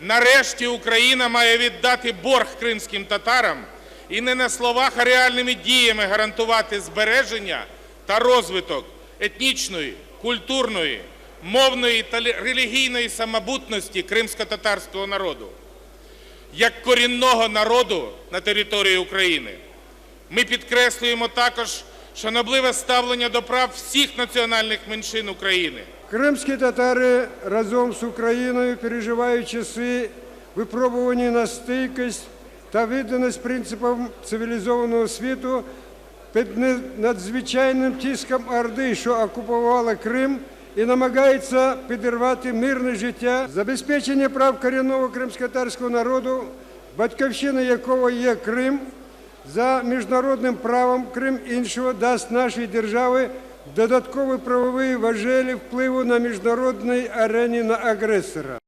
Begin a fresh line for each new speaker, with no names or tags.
Нарешті Україна має віддати борг кримським татарам і не на словах, а реальними діями гарантувати збереження та розвиток етнічної, культурної, мовної та релігійної самобутності кримсько-татарського народу як корінного народу на території України. Ми підкреслюємо також шанобливе ставлення до прав всіх національних меншин України.
Кримські татари разом з Україною переживають часи випробування на стійкість та відданість принципам цивілізованого світу під надзвичайним тиском Орди, що окупувала Крим і намагається підірвати мирне життя, забезпечення прав корінного кримськотарського народу, батьківщина якого є Крим, за міжнародним правом Крим іншого дасть нашій державі додаткові правові важелі впливу на міжнародній арені на агресора.